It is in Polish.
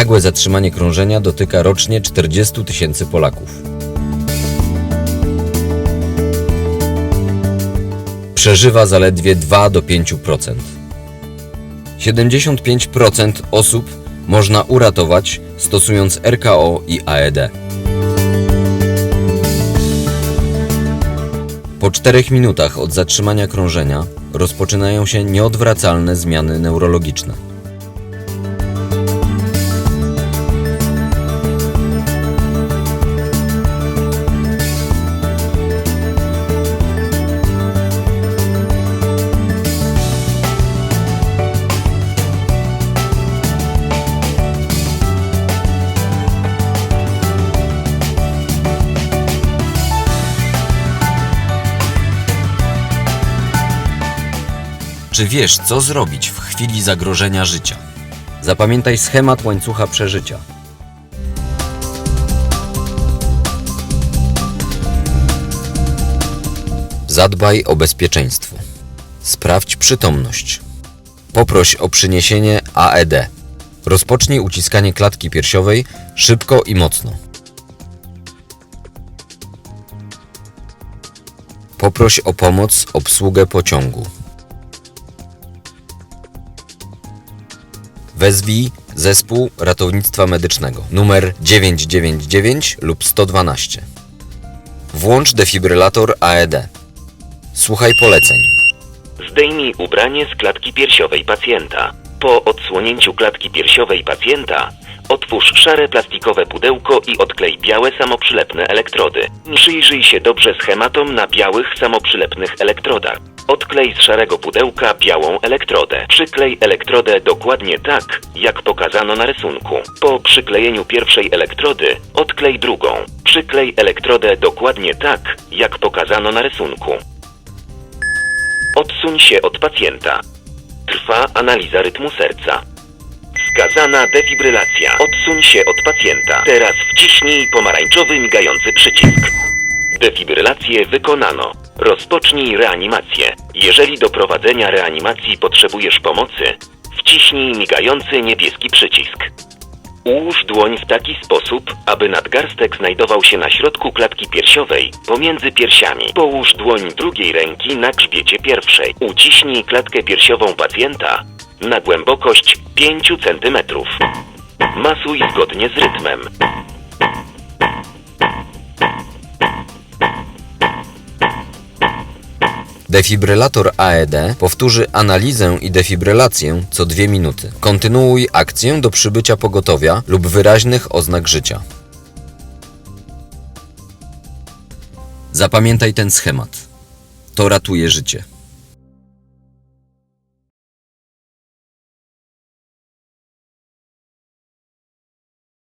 Nagłe zatrzymanie krążenia dotyka rocznie 40 tysięcy Polaków. Przeżywa zaledwie 2 do 5%. 75% osób można uratować stosując RKO i AED. Po 4 minutach od zatrzymania krążenia rozpoczynają się nieodwracalne zmiany neurologiczne. Czy wiesz, co zrobić w chwili zagrożenia życia? Zapamiętaj schemat łańcucha przeżycia. Zadbaj o bezpieczeństwo. Sprawdź przytomność. Poproś o przyniesienie AED. Rozpocznij uciskanie klatki piersiowej szybko i mocno. Poproś o pomoc obsługę pociągu. Wezwij zespół ratownictwa medycznego numer 999 lub 112. Włącz defibrylator AED. Słuchaj poleceń. Zdejmij ubranie z klatki piersiowej pacjenta. Po odsłonięciu klatki piersiowej pacjenta otwórz szare plastikowe pudełko i odklej białe samoprzylepne elektrody. Przyjrzyj się dobrze schematom na białych samoprzylepnych elektrodach. Odklej z szarego pudełka białą elektrodę. Przyklej elektrodę dokładnie tak, jak pokazano na rysunku. Po przyklejeniu pierwszej elektrody odklej drugą. Przyklej elektrodę dokładnie tak, jak pokazano na rysunku. Odsuń się od pacjenta. Trwa analiza rytmu serca. Wskazana defibrylacja. Odsuń się od pacjenta. Teraz wciśnij pomarańczowy migający przycisk. Defibrylację wykonano. Rozpocznij reanimację. Jeżeli do prowadzenia reanimacji potrzebujesz pomocy, wciśnij migający niebieski przycisk. Ułóż dłoń w taki sposób, aby nadgarstek znajdował się na środku klatki piersiowej, pomiędzy piersiami. Połóż dłoń drugiej ręki na grzbiecie pierwszej. Uciśnij klatkę piersiową pacjenta na głębokość 5 cm. Masuj zgodnie z rytmem. Defibrylator AED powtórzy analizę i defibrylację co dwie minuty. Kontynuuj akcję do przybycia pogotowia lub wyraźnych oznak życia. Zapamiętaj ten schemat. To ratuje życie.